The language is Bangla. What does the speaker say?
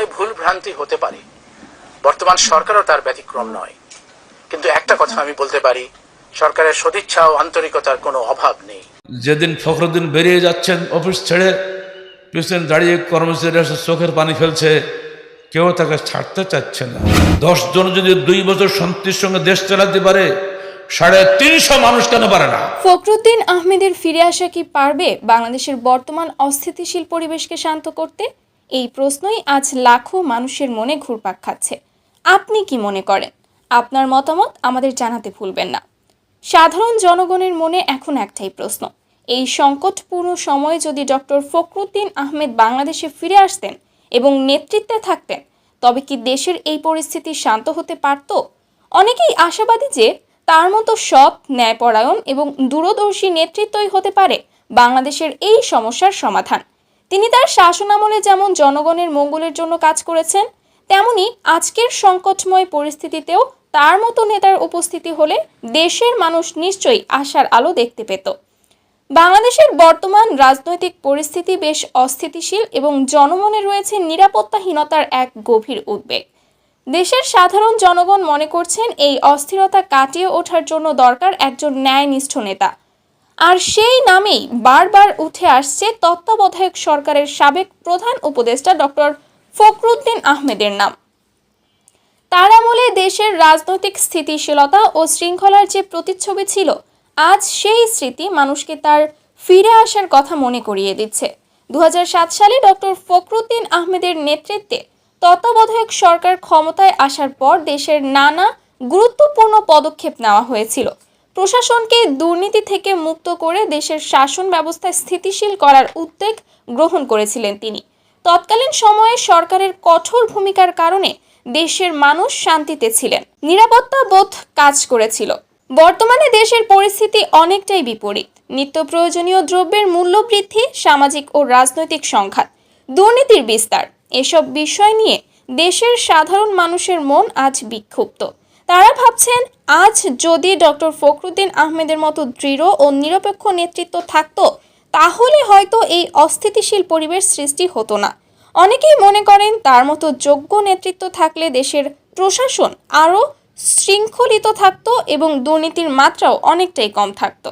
কারণে ভুল ভ্রান্তি হতে পারে। বর্তমান সরকারও তার ব্যতিক্রম নয়। কিন্তু একটা কথা আমি বলতে পারি সরকারের সদিচ্ছা ও আন্তরিকতার কোনো অভাব নেই। যেদিন ফখরুদ্দিন বেরিয়ে যাচ্ছেন অফিস ছেড়ে পিছনে দাঁড়িয়ে কর্মচারীরা এসে চোখের পানি ফেলছে কেউ তাকে ছাড়তে চাচ্ছে না। দশ জন যদি দুই বছর শান্তির সঙ্গে দেশ চালাতে পারে সাড়ে তিনশো মানুষ কেন পারে না? ফখরুদ্দিন আহমেদের ফিরে আসা কি পারবে বাংলাদেশের বর্তমান অস্থিতিশীল পরিবেশকে শান্ত করতে? এই প্রশ্নই আজ লাখো মানুষের মনে ঘুরপাক খাচ্ছে। আপনি কি মনে করেন? আপনার মতামত আমাদের জানাতে ভুলবেন না। সাধারণ জনগণের মনে এখন একটাই প্রশ্ন, এই সংকটপূর্ণ সময়ে যদি ডক্টর ফখরুদ্দিন আহমেদ বাংলাদেশে ফিরে আসতেন এবং নেতৃত্বে থাকতেন, তবে কি দেশের এই পরিস্থিতি শান্ত হতে পারত? অনেকেই আশাবাদী যে তার মতো সৎ, ন্যায়পরায়ণ এবং দূরদর্শী নেতৃত্বই হতে পারে বাংলাদেশের এই সমস্যার সমাধান। তিনি তার শাসনামলে যেমন জনগণের মঙ্গলের জন্য কাজ করেছেন, তেমনি আজকের সংকটময় পরিস্থিতিতেও তার মতো নেতার উপস্থিতি হলে দেশের মানুষ নিশ্চয়ই আশার আলো দেখতে পেত। বাংলাদেশের বর্তমান রাজনৈতিক পরিস্থিতি বেশ অস্থিতিশীল এবং জনমনে রয়েছে নিরাপত্তাহীনতার এক গভীর উদ্বেগ। দেশের সাধারণ জনগণ মনে করছেন এই অস্থিরতা কাটিয়ে ওঠার জন্য দরকার একজন ন্যায়নিষ্ঠ নেতা। আর সেই নামেই বারবার উঠে আসছে তত্ত্বাবধায়ক সরকারের সাবেক প্রধান উপদেষ্টা ডক্টর ফখরুদ্দিন আহমেদের নাম। তার আমলে দেশের রাজনৈতিক স্থিতিশীলতা ও শৃঙ্খলার যে প্রতিচ্ছবি ছিল, আজ সেই স্মৃতি মানুষকে তার ফিরে আসার কথা মনে করিয়ে দিচ্ছে। দু হাজার সাত সালে ডক্টর ফখরুদ্দিন আহমেদের নেতৃত্বে তত্ত্বাবধায়ক সরকার ক্ষমতায় আসার পর দেশের নানা গুরুত্বপূর্ণ পদক্ষেপ নেওয়া হয়েছিল। প্রশাসনকে দুর্নীতি থেকে মুক্ত করে দেশের শাসন ব্যবস্থা স্থিতিশীল করার উদ্যোগ গ্রহণ করেছিলেন তিনি। তৎকালীন সময়ে সরকারের কঠোর ভূমিকার কারণে দেশের মানুষ শান্তিতে ছিলেন। নিরাপত্তা বোধ কাজ করেছিল। বর্তমানে দেশের পরিস্থিতি অনেকটাই বিপরীত। নিত্য প্রয়োজনীয় দ্রব্যের মূল্য বৃদ্ধি, সামাজিক ও রাজনৈতিক সংঘাত, দুর্নীতির বিস্তার, এসব বিষয় নিয়ে দেশের সাধারণ মানুষের মন আজ বিক্ষুব্ধ। তারা ভাবছেন, আজ যদি ডক্টর ফখরুদ্দিন আহমেদের মতো দৃঢ় ও নিরপেক্ষ নেতৃত্ব থাকত, তাহলে হয়তো এই অস্থিতিশীল পরিবেশ সৃষ্টি হতো না। অনেকেই মনে করেন, তার মতো যোগ্য নেতৃত্ব থাকলে দেশের প্রশাসন আরও শৃঙ্খলিত থাকত এবং দুর্নীতির মাত্রাও অনেকটাই কম থাকতো।